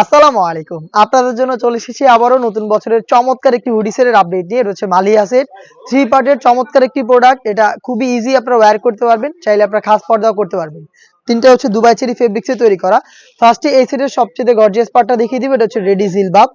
আসসালামু আলাইকুম। আপনাদের জন্য চলে এসেছি আবারও নতুন বছরের চমৎকার একটি হুডি সেটের আপডেট নিয়ে। রয়েছে মালিয়া সেট থ্রি পার্টের চমৎকার একটি প্রোডাক্ট এটা খুবই ইজি আপনারা ওয়্যার করতে পারবেন, চাইলে আপনারা খাস পর্দাও করতে পারবেন। তিনটা হচ্ছে দুবাই চেরি ফেব্রিক্সে তৈরি করা। ফার্স্টে এই সেটের সবচেয়ে গর্জিয়াস পার্টটা দেখিয়ে দিবে, এটা হচ্ছে রেডি জিলবাব।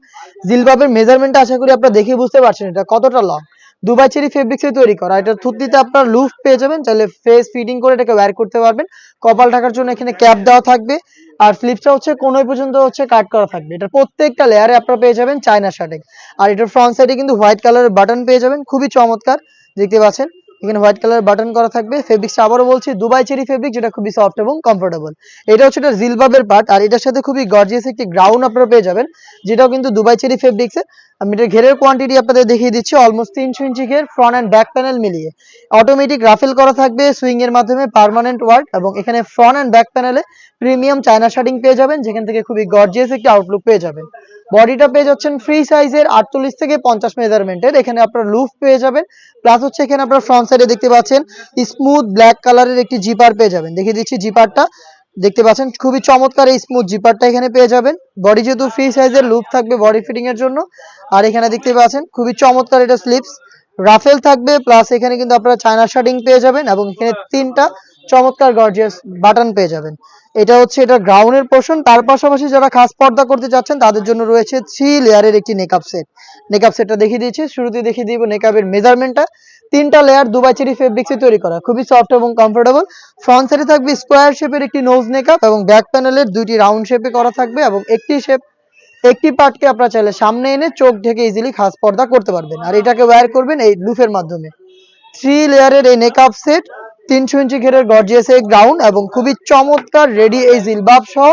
জিলবাবের মেজারমেন্টটা আশা করি আপনারা দেখে বুঝতে পারছেন এটা কতটা লং দুবাই চেরি ফেব্রিক্সে তৈরি করা। এটা থুতনিতে আপনার লুফ পেয়ে যাবেন, চাইলে ফেস ফিটিং করে এটাকে ওয়্যার করতে পারবেন। কপাল ঢাকার জন্য এখানে ক্যাপ দেওয়া থাকবে। আর ফ্লিপসটা হচ্ছে কোন পর্যন্ত হচ্ছে কাট করা থাকবে। এটা প্রত্যেকটা লেয়ারে আপনারা পেয়ে যাবেন চায়না শার্টিং আর এটার ফ্রন্ট সাইডে কিন্তু হোয়াইট কালারের বাটন পেয়ে যাবেন। খুবই চমৎকার। দেখতে পাচ্ছেন? এখানে হোয়াইট কালার বাটন করা থাকবে। ফেব্রিক্সটা আবারও বলছি দুবাই চেরি ফেব্রিক যেটা খুবই সফট এবং কমফোর্টেবল এটা হচ্ছে এটা জিলবাবের পার্ট আর এটার সাথে খুবই গর্জিয়াস একটি গ্রাউন্ড আপনারা পেয়ে যাবেন, যেটাও কিন্তু দুবাই চেরি ফেব্রিক্সে আমি এটার ঘেরের কোয়ান্টিটি আপনাদের দেখিয়ে দিচ্ছি অলমোস্ট তিনশো ইঞ্চি ঘের ফ্রন্ট অ্যান্ড ব্যাক প্যানেল মিলিয়ে। অটোমেটিক রাফেল করা থাকবে সুইং এর মাধ্যমে পার্মানেন্ট ওয়ার্ক এবং এখানে ফ্রন্ট অ্যান্ড ব্যাক প্যানেলে প্রিমিয়াম চায়না শার্টিং পেয়ে যাবেন, যেখান থেকে খুবই গর্জিয়াস একটি আউটলুক পেয়ে যাবেন। বডিটা পেয়ে যাচ্ছেন ফ্রি সাইজের আটচল্লিশ থেকে পঞ্চাশ মেজারমেন্টের এখানে আপনার লুফ পেয়ে যাবেন। প্লাস হচ্ছে এখানে আপনার ফ্রন্ট সাইডে দেখতে পাচ্ছেন স্মুথ ব্ল্যাক কালারের একটি জিপার পেয়ে যাবেন। দেখিয়ে দিচ্ছি জিপারটা দেখতে পাচ্ছেন, খুবই চমৎকার এই স্মুথ জিপারটা এখানে পেয়ে যাবেন। বডি যেহেতু ফ্রি সাইজের লুপ থাকবে বডি ফিটিং এর জন্য। আর এখানে দেখতে পাচ্ছেন, খুবই চমৎকার এটা স্লিপস রাফেল থাকবে প্লাস এখানে কিন্তু আপনারা চায়না শার্টিং পেয়ে যাবেন এবং এখানে তিনটা চমৎকার গর্জিয়াস বাটন পেয়ে যাবেন। এটা হচ্ছে এটা গ্রাউন্ডের পোর্শন তার পাশাপাশি যারা খাস পর্দা করতে যাচ্ছেন, তাদের জন্য রয়েছে থ্রি লেয়ারের একটি নেকআপ সেট নেকআপ সেটটা দেখিয়ে দিয়েছি শুরুতে দেখিয়ে দিব নেকআপের মেজারমেন্টটা তিনটা লেয়ার দুবাই চেরি ফেব্রিক্সে তৈরি করা, খুবই সফট এবং কমফোর্টেবল ফ্রন্ট সাইডে থাকবে স্কোয়ার শেপের একটি নোজ নেকআপ এবং ব্যাক প্যানেলের দুইটি রাউন্ড শেপে করা থাকবে এবং একটি শেপ একটি পার্টকে আপনারা চাইলে সামনে এনে চোখ ঢেকে ইজিলি খাস পর্দা করতে পারবেন। আর এটাকে ওয়্যার করবেন এই লুফের মাধ্যমে। থ্রি লেয়ারের এই নেকআপ সেট তিনশো ইঞ্চি ঘেরের গর্জিয়াস এই গ্রাউন্ড এবং খুবই চমৎকার রেডি এই জিলবাব সহ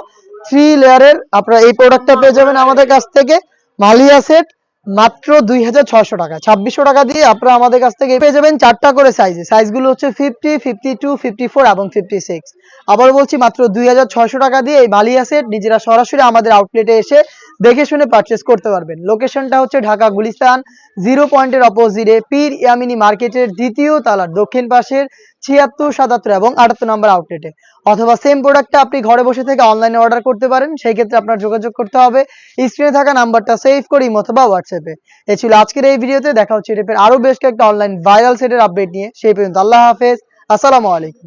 থ্রি লেয়ারের আপনারা এই প্রোডাক্টটা পেয়ে যাবেন আমাদের কাছ থেকে। মালিয়া সেট মাত্র দুই হাজার ছশো টাকা। ছাব্বিশশো টাকা দিয়ে আপনারা আমাদের কাছ থেকে পেয়ে যাবেন চারটা করে সাইজে সাইজগুলো হচ্ছে fifty fifty two fifty four এবং ফিফটি সিক্স আবার বলছি, মাত্র দুই হাজার ছশো টাকা দিয়ে এই মালিয়া সেট নিজেরা সরাসরি আমাদের আউটলেটে এসে দেখে শুনে পারচেস করতে পারবেন। লোকেশনটা হচ্ছে ঢাকা গুলিস্তান জিরো পয়েন্টের অপোজিটে পীর ইয়ামিনী মার্কেটের দ্বিতীয় তালার দক্ষিণ পাশের ছিয়াত্তর, সাতাত্তর এবং আটাত্তর নম্বর আউটলেটে অথবা সেম প্রোডাক্টটা আপনি ঘরে বসে থেকে অনলাইনে অর্ডার করতে পারেন, সেই ক্ষেত্রে আপনার যোগাযোগ করতে হবে। স্ক্রিনে থাকা নাম্বারটা সেভ করি অথবা হোয়াটসঅ্যাপে এ। ছিল আজকের এই ভিডিওতে, দেখা হচ্ছে এটাপের আরও বেশ কয়েকটা অনলাইন ভাইরাল সেটের আপডেট নিয়ে। সেই পর্যন্ত আল্লাহ হাফেজ। আসসালামু আলাইকুম।